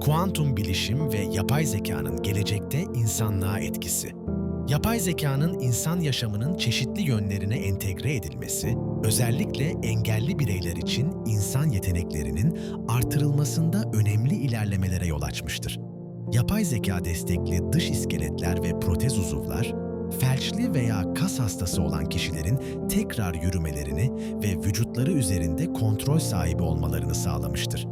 Kuantum bilişim ve yapay zekanın gelecekte insanlığa etkisi. Yapay zekanın insan yaşamının çeşitli yönlerine entegre edilmesi, özellikle engelli bireyler için insan yeteneklerinin artırılmasında önemli ilerlemelere yol açmıştır. Yapay zeka destekli dış iskeletler ve protez uzuvlar, felçli veya kas hastası olan kişilerin tekrar yürümelerini ve vücutları üzerinde kontrol sahibi olmalarını sağlamıştır.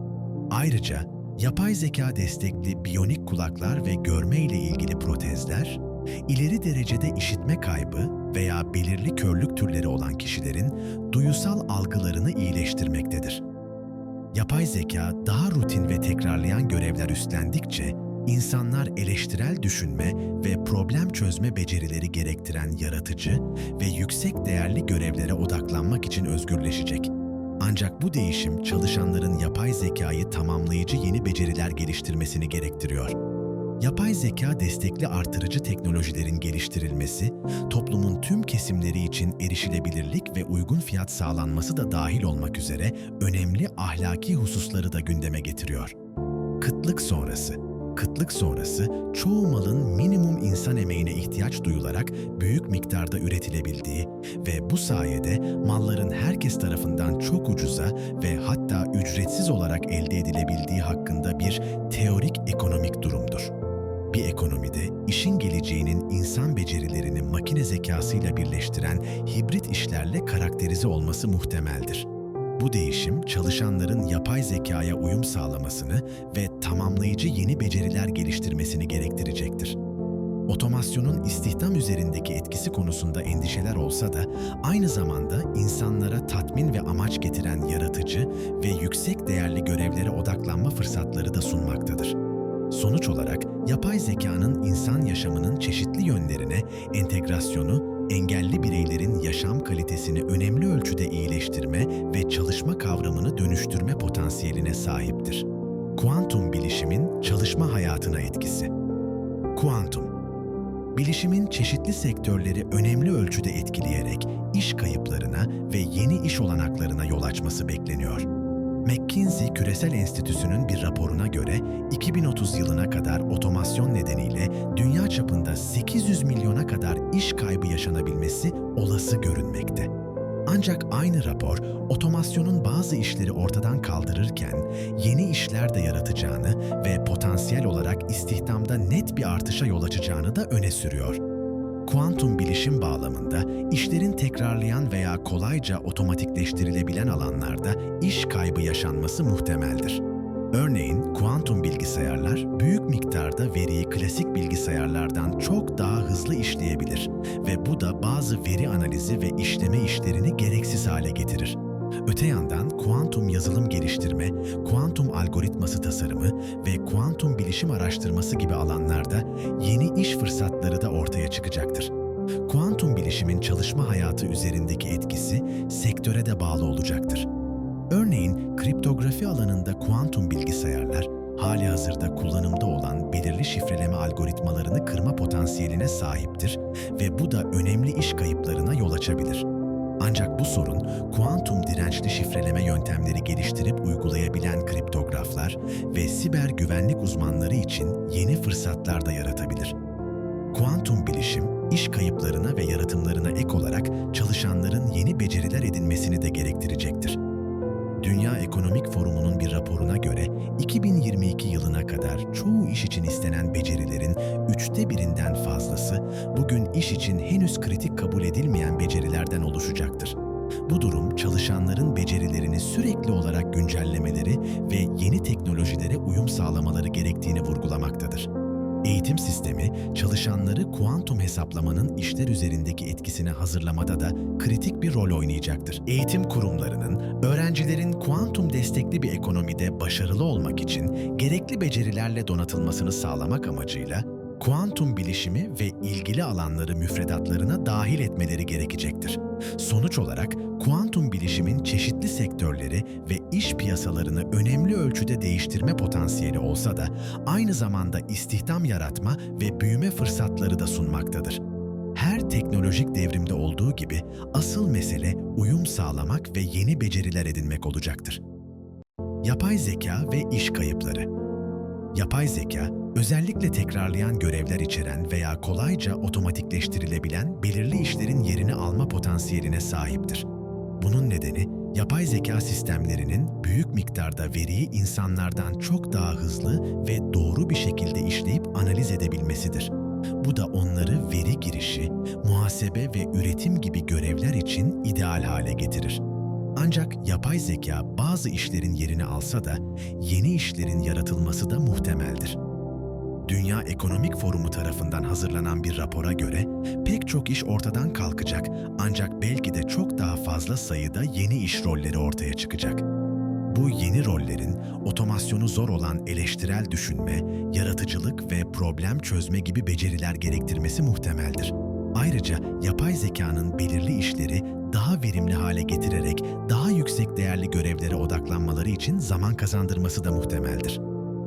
Ayrıca yapay zeka destekli biyonik kulaklar ve görme ile ilgili protezler, ileri derecede işitme kaybı veya belirli körlük türleri olan kişilerin duyusal algılarını iyileştirmektedir. Yapay zeka daha rutin ve tekrarlayan görevler üstlendikçe insanlar eleştirel düşünme ve problem çözme becerileri gerektiren yaratıcı ve yüksek değerli görevlere odaklanmak için özgürleşecek. Ancak bu değişim çalışanların yapay zekayı tamamlayıcı yeni beceriler geliştirmesini gerektiriyor. Yapay zeka destekli artırıcı teknolojilerin geliştirilmesi, toplumun tüm kesimleri için erişilebilirlik ve uygun fiyat sağlanması da dahil olmak üzere önemli ahlaki hususları da gündeme getiriyor. Kıtlık sonrası Kıtlık sonrası çoğu malın minimum insan emeğine ihtiyaç duyularak büyük miktarda üretilebildiği ve bu sayede malların herkes tarafından çok ucuza ve hatta ücretsiz olarak elde edilebildiği hakkında bir teorik ekonomik durumdur. Bir ekonomide işin geleceğinin insan becerilerini makine zekasıyla birleştiren hibrit işlerle karakterize olması muhtemeldir. Bu değişim çalışanların yapay zekaya uyum sağlamasını ve tamamlayıcı yeni beceriler geliştirmesini gerektirecektir. Otomasyonun istihdam üzerindeki etkisi konusunda endişeler olsa da aynı zamanda insanlara tatmin ve amaç getiren yaratıcı ve yüksek değerli görevlere odaklanma fırsatları da sunmaktadır. Sonuç olarak yapay zekanın insan yaşamının çeşitli yönlerine entegrasyonu engelli bireylerin yaşam kalitesini önemli ölçüde iyileştirme ve çalışma kavramını dönüştürme potansiyeline sahiptir. Kuantum bilişimin çalışma hayatına etkisi. Kuantum bilişimin çeşitli sektörleri önemli ölçüde etkileyerek iş kayıplarına ve yeni iş olanaklarına yol açması bekleniyor. McKinsey Küresel Enstitüsü'nün bir raporuna göre 2030 yılına kadar otomasyon nedeniyle dünya çapında 800 milyona kadar iş kaybı yaşanabilmesi olası görünmekte. Ancak aynı rapor otomasyonun bazı işleri ortadan kaldırırken yeni işler de yaratacağını ve potansiyel olarak istihdamda net bir artışa yol açacağını da öne sürüyor. Kuantum bilişim bağlamında işlerin tekrarlayan veya kolayca otomatikleştirilebilen alanlarda iş kaybı yaşanması muhtemeldir. Örneğin kuantum bilgisayarlar büyük miktarda veriyi klasik bilgisayarlardan çok daha hızlı işleyebilir ve bu da bazı veri analizi ve işleme işlerini gereksiz hale getirir. Öte yandan kuantum yazılım geliştirme, kuantum algoritması tasarımı ve kuantum bilişim araştırması gibi alanlarda yeni iş fırsatları da ortaya çıkacaktır. Kuantum bilişimin çalışma hayatı üzerindeki etkisi sektöre de bağlı olacaktır. Örneğin kriptografi alanında kuantum bilgisayarlar hali hazırda kullanımda olan belirli şifreleme algoritmalarını kırma potansiyeline sahiptir ve bu da önemli iş kayıplarına yol açabilir. Ancak bu sorun kuantum dirençli şifreleme yöntemleri geliştirip uygulayabilen kriptograflar ve siber güvenlik uzmanları için yeni fırsatlar da yaratabilir. Kuantum bilişim, iş kayıplarına ve yaratımlarına ek olarak çalışanların yeni beceriler edinmesini de gerektirecektir. Dünya Ekonomik Forumu'nun bir raporuna göre 2022 yılına kadar çoğu iş için istenen becerilerin üçte birinden fazlası bugün iş için henüz kritik kabul edilmeyen becerilerden oluşacaktır. Bu durum çalışanların becerilerini sürekli olarak güncellemeleri ve yeni teknolojilere uyum sağlamaları gerektiğini vurgulamaktadır. Eğitim sistemi, çalışanları kuantum hesaplamanın işler üzerindeki etkisine hazırlamada da kritik bir rol oynayacaktır. Eğitim kurumlarının, öğrencilerin kuantum destekli bir ekonomide başarılı olmak için gerekli becerilerle donatılmasını sağlamak amacıyla kuantum bilişimi ve ilgili alanları müfredatlarına dahil etmeleri gerekecektir. Sonuç olarak kuantum bilişimin çeşitli sektörleri ve iş piyasalarını önemli ölçüde değiştirme potansiyeli olsa da aynı zamanda istihdam yaratma ve büyüme fırsatları da sunmaktadır. Her teknolojik devrimde olduğu gibi asıl mesele uyum sağlamak ve yeni beceriler edinmek olacaktır. Yapay zeka ve iş kayıpları Yapay zeka, özellikle tekrarlayan görevler içeren veya kolayca otomatikleştirilebilen belirli işlerin yerini alma potansiyeline sahiptir. Bunun nedeni, yapay zeka sistemlerinin büyük miktarda veriyi insanlardan çok daha hızlı ve doğru bir şekilde işleyip analiz edebilmesidir. Bu da onları veri girişi, muhasebe ve üretim gibi görevler için ideal hale getirir. Ancak yapay zeka bazı işlerin yerini alsa da yeni işlerin yaratılması da muhtemeldir. Dünya Ekonomik Forumu tarafından hazırlanan bir rapora göre pek çok iş ortadan kalkacak ancak belki de çok daha fazla sayıda yeni iş rolleri ortaya çıkacak. Bu yeni rollerin otomasyonu zor olan eleştirel düşünme, yaratıcılık ve problem çözme gibi beceriler gerektirmesi muhtemeldir. Ayrıca yapay zekanın belirli işleri daha verimli hale getirerek daha yüksek değerli görevlere odaklanmaları için zaman kazandırması da muhtemeldir.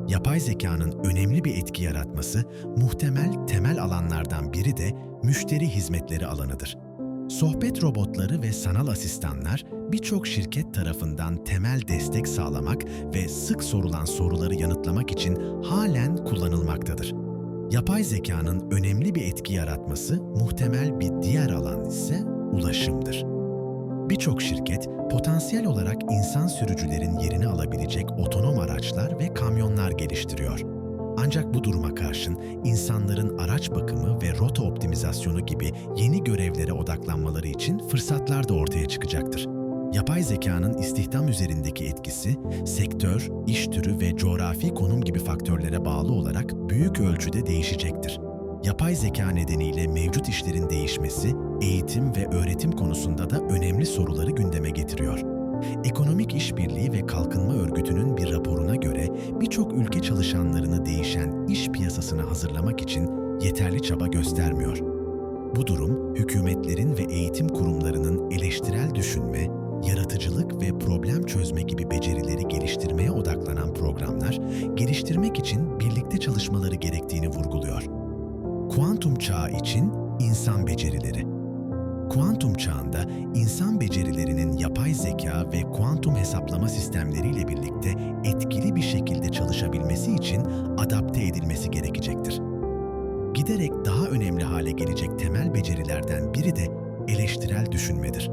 Yapay zekanın önemli bir etki yaratması muhtemel temel alanlardan biri de müşteri hizmetleri alanıdır. Sohbet robotları ve sanal asistanlar birçok şirket tarafından temel destek sağlamak ve sık sorulan soruları yanıtlamak için halen kullanılmaktadır. Yapay zekanın önemli bir etki yaratması muhtemel bir diğer alan ise ulaşımdır. Birçok şirket potansiyel olarak insan sürücülerin yerini alabilecek araçlar ve kamyonlar geliştiriyor. Ancak bu duruma karşın insanların araç bakımı ve rota optimizasyonu gibi yeni görevlere odaklanmaları için fırsatlar da ortaya çıkacaktır. Yapay zekanın istihdam üzerindeki etkisi, sektör, iş türü ve coğrafi konum gibi faktörlere bağlı olarak büyük ölçüde değişecektir. Yapay zeka nedeniyle mevcut işlerin değişmesi, eğitim ve öğretim konusunda da önemli soruları gündeme getiriyor. Ekonomik İşbirliği ve Kalkınma Örgütü'nün bir birçok ülke çalışanlarını değişen iş piyasasına hazırlamak için yeterli çaba göstermiyor. Bu durum, hükümetlerin ve eğitim kurumlarının eleştirel düşünme, yaratıcılık ve problem çözme gibi becerileri geliştirmeye odaklanan programlar, geliştirmek için birlikte çalışmaları gerektiğini vurguluyor. Kuantum çağı için insan becerileri. Kuantum çağında insan becerilerinin yapay zeka ve kuantum hesaplama sistemleriyle birlikte şekilde çalışabilmesi için adapte edilmesi gerekecektir. Giderek daha önemli hale gelecek temel becerilerden biri de eleştirel düşünmedir.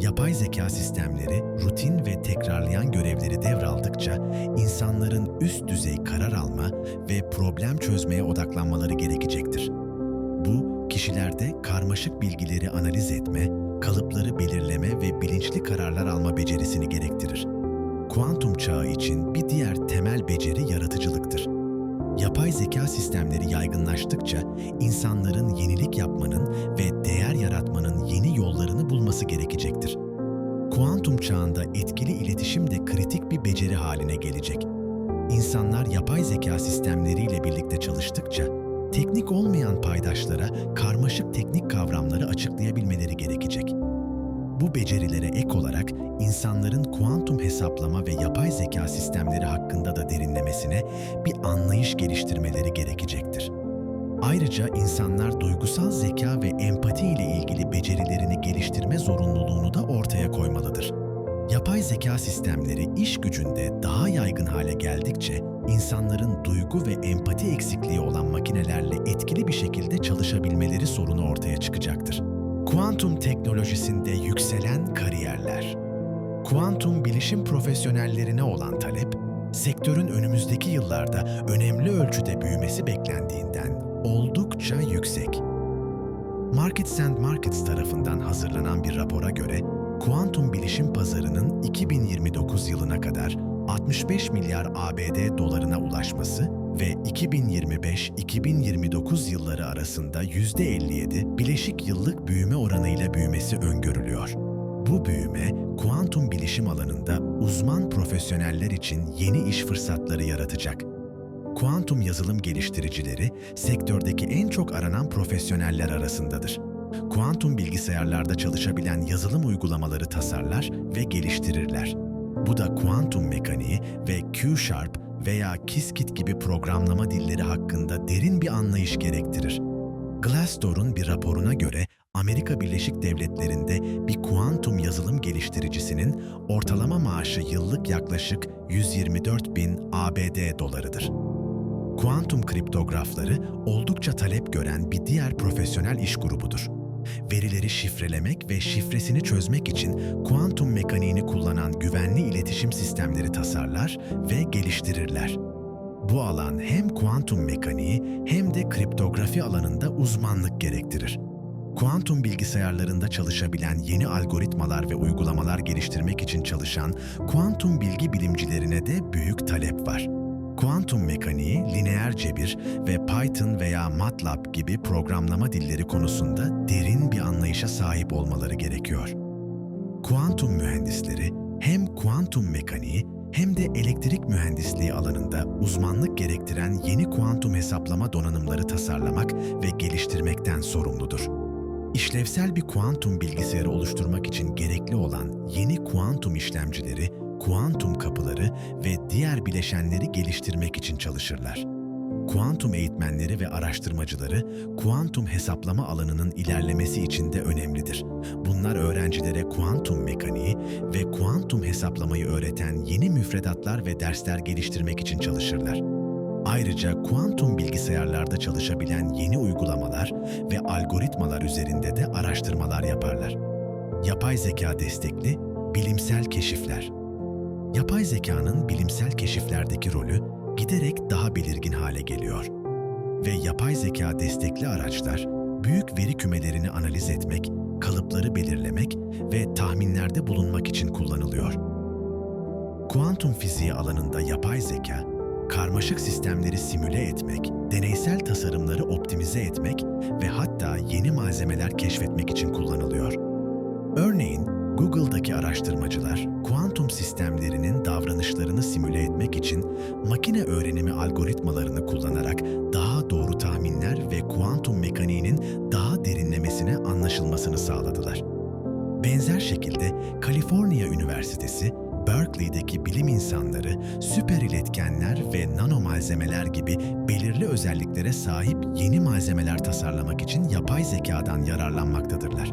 Yapay zeka sistemleri rutin ve tekrarlayan görevleri devraldıkça insanların üst düzey karar alma ve problem çözmeye odaklanmaları gerekecektir. Bu, kişilerde karmaşık bilgileri analiz etme, kalıpları belirleme ve bilinçli kararlar alma becerisini gerektirir. Kuantum çağı için bir diğer temel beceri yaratıcılıktır. Yapay zeka sistemleri yaygınlaştıkça insanların yenilik yapmanın ve değer yaratmanın yeni yollarını bulması gerekecektir. Kuantum çağında etkili iletişim de kritik bir beceri haline gelecek. İnsanlar yapay zeka sistemleriyle birlikte çalıştıkça teknik olmayan paydaşlara karmaşık teknik kavramları açıklayabilmeleri gerekecek. Bu becerilere ek olarak insanların kuantum hesaplama ve yapay zeka sistemleri hakkında da derinlemesine bir anlayış geliştirmeleri gerekecektir. Ayrıca insanlar duygusal zeka ve empati ile ilgili becerilerini geliştirme zorunluluğunu da ortaya koymalıdır. Yapay zeka sistemleri iş gücünde daha yaygın hale geldikçe insanların duygu ve empati eksikliği olan makinelerle etkili bir şekilde çalışabilmeleri sorunu ortaya çıkacaktır. Kuantum teknolojisinde yükselen kariyerler. Kuantum bilişim profesyonellerine olan talep, sektörün önümüzdeki yıllarda önemli ölçüde büyümesi beklendiğinden oldukça yüksek. Markets and Markets tarafından hazırlanan bir rapora göre, kuantum bilişim pazarının 2029 yılına kadar 65 milyar ABD dolarına ulaşması ve 2025-2029 yılları arasında %57 bileşik yıllık büyüme oranıyla büyümesi öngörülüyor. Bu büyüme, kuantum bilişim alanında uzman profesyoneller için yeni iş fırsatları yaratacak. Kuantum yazılım geliştiricileri sektördeki en çok aranan profesyoneller arasındadır. Kuantum bilgisayarlarda çalışabilen yazılım uygulamaları tasarlar ve geliştirirler. Bu da kuantum mekaniği ve Q-Sharp veya Qiskit gibi programlama dilleri hakkında derin bir anlayış gerektirir. Glassdoor'un bir raporuna göre Amerika Birleşik Devletleri'nde bir kuantum yazılım geliştiricisinin ortalama maaşı yıllık yaklaşık 124 bin ABD dolarıdır. Kuantum kriptografları oldukça talep gören bir diğer profesyonel iş grubudur. Verileri şifrelemek ve şifresini çözmek için kuantum mekaniğini kullanan güvenli iletişim sistemleri tasarlar ve geliştirirler. Bu alan hem kuantum mekaniği hem de kriptografi alanında uzmanlık gerektirir. Kuantum bilgisayarlarında çalışabilen yeni algoritmalar ve uygulamalar geliştirmek için çalışan kuantum bilgi bilimcilerine de büyük talep var. Kuantum mekaniği, lineer cebir ve Python veya MATLAB gibi programlama dilleri konusunda derin bir anlayışa sahip olmaları gerekiyor. Kuantum mühendisleri hem kuantum mekaniği hem de elektrik mühendisliği alanında uzmanlık gerektiren yeni kuantum hesaplama donanımları tasarlamak ve geliştirmekten sorumludur. İşlevsel bir kuantum bilgisayarı oluşturmak için gerekli olan yeni kuantum işlemcileri, kuantum kapıları ve diğer bileşenleri geliştirmek için çalışırlar. Kuantum eğitmenleri ve araştırmacıları kuantum hesaplama alanının ilerlemesi için de önemlidir. Bunlar öğrencilere kuantum mekaniği ve kuantum hesaplamayı öğreten yeni müfredatlar ve dersler geliştirmek için çalışırlar. Ayrıca kuantum bilgisayarlarda çalışabilen yeni uygulamalar ve algoritmalar üzerinde de araştırmalar yaparlar. Yapay zeka destekli bilimsel keşifler. Yapay zekanın bilimsel keşiflerdeki rolü giderek daha belirgin hale geliyor. Ve yapay zeka destekli araçlar büyük veri kümelerini analiz etmek, kalıpları belirlemek ve tahminlerde bulunmak için kullanılıyor. Kuantum fiziği alanında yapay zeka, karmaşık sistemleri simüle etmek, deneysel tasarımları optimize etmek ve hatta yeni malzemeler keşfetmek için kullanılıyor. Örneğin Google'daki araştırmacılar kuantum makine öğrenimi algoritmalarını kullanarak daha doğru tahminler ve kuantum mekaniğinin daha derinlemesine anlaşılmasını sağladılar. Benzer şekilde Kaliforniya Üniversitesi, Berkeley'deki bilim insanları süper iletkenler ve nano malzemeler gibi belirli özelliklere sahip yeni malzemeler tasarlamak için yapay zekadan yararlanmaktadırlar.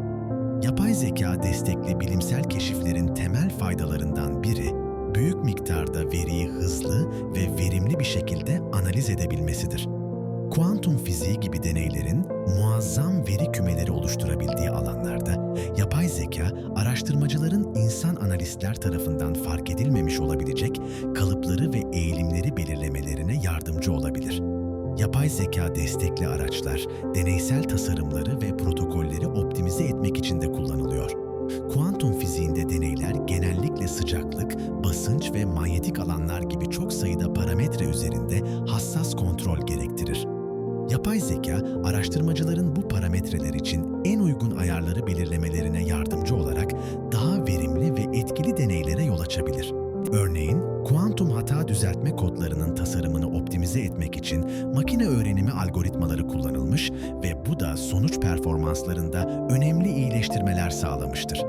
Yapay zeka destekli bilimsel keşiflerin temel faydalarından biri, büyük miktarda veriyi hızlı ve verimli bir şekilde analiz edebilmesidir. Kuantum fiziği gibi deneylerin muazzam veri kümeleri oluşturabildiği alanlarda yapay zeka, araştırmacıların insan analistler tarafından fark edilmemiş olabilecek kalıpları ve eğilimleri belirlemelerine yardımcı olabilir. Yapay zeka destekli araçlar, deneysel tasarımları ve protokolleri optimize etmek için de kullanılıyor. Kuantum fiziğinde deneyler genellikle Yapay zeka, araştırmacıların bu parametreler için en uygun ayarları belirlemelerine yardımcı olarak daha verimli ve etkili deneylere yol açabilir. Örneğin, kuantum hata düzeltme kodlarının tasarımını optimize etmek için makine öğrenimi algoritmaları kullanılmış ve bu da sonuç performanslarında önemli iyileştirmeler sağlamıştır.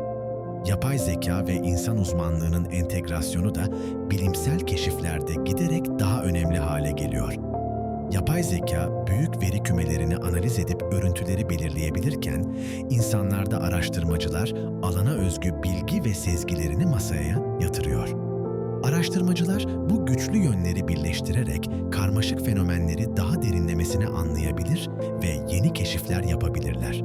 Yapay zeka ve insan uzmanlığının entegrasyonu da bilimsel keşiflerde giderek daha önemli hale geliyor. Yapay zeka büyük veri kümelerini analiz edip örüntüleri belirleyebilirken, insanlarda araştırmacılar alana özgü bilgi ve sezgilerini masaya yatırıyor. Araştırmacılar bu güçlü yönleri birleştirerek karmaşık fenomenleri daha derinlemesine anlayabilir ve yeni keşifler yapabilirler.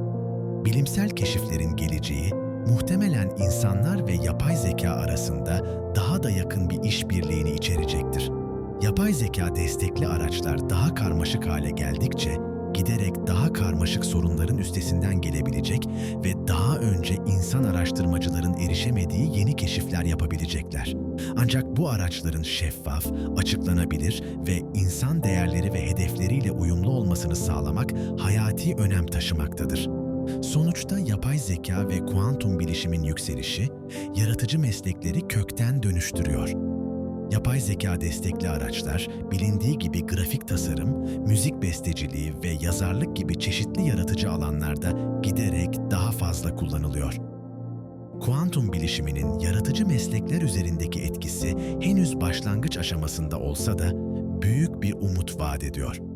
Bilimsel keşiflerin geleceği muhtemelen insanlar ve yapay zeka arasında daha da yakın bir işbirliğini içerecektir. Yapay zeka destekli araçlar daha karmaşık hale geldikçe giderek daha karmaşık sorunların üstesinden gelebilecek ve daha önce insan araştırmacıların erişemediği yeni keşifler yapabilecekler. Ancak bu araçların şeffaf, açıklanabilir ve insan değerleri ve hedefleriyle uyumlu olmasını sağlamak hayati önem taşımaktadır. Sonuçta yapay zeka ve kuantum bilişimin yükselişi, yaratıcı meslekleri kökten dönüştürüyor. Yapay zeka destekli araçlar, bilindiği gibi grafik tasarım, müzik besteciliği ve yazarlık gibi çeşitli yaratıcı alanlarda giderek daha fazla kullanılıyor. Kuantum bilişiminin yaratıcı meslekler üzerindeki etkisi henüz başlangıç aşamasında olsa da büyük bir umut vaat ediyor.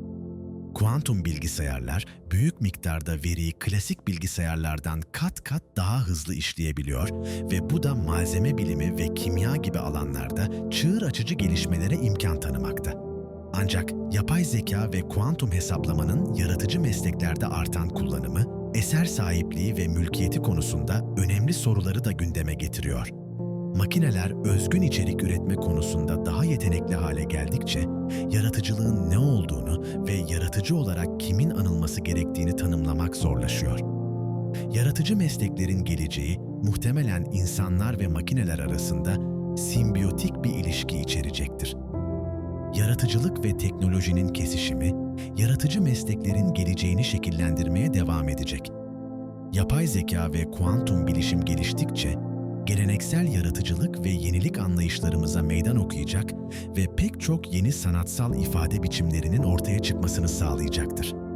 Kuantum bilgisayarlar büyük miktarda veriyi klasik bilgisayarlardan kat kat daha hızlı işleyebiliyor ve bu da malzeme bilimi ve kimya gibi alanlarda çığır açıcı gelişmelere imkan tanımakta. Ancak yapay zeka ve kuantum hesaplamanın yaratıcı mesleklerde artan kullanımı, eser sahipliği ve mülkiyeti konusunda önemli soruları da gündeme getiriyor. Makineler özgün içerik üretme konusunda daha yetenekli hale geldikçe, yaratıcılığın ne olduğunu ve yaratıcı olarak kimin anılması gerektiğini tanımlamak zorlaşıyor. Yaratıcı mesleklerin geleceği muhtemelen insanlar ve makineler arasında simbiyotik bir ilişki içerecektir. Yaratıcılık ve teknolojinin kesişimi, yaratıcı mesleklerin geleceğini şekillendirmeye devam edecek. Yapay zeka ve kuantum bilişim geliştikçe, geleneksel yaratıcılık ve yenilik anlayışlarımıza meydan okuyacak ve pek çok yeni sanatsal ifade biçimlerinin ortaya çıkmasını sağlayacaktır.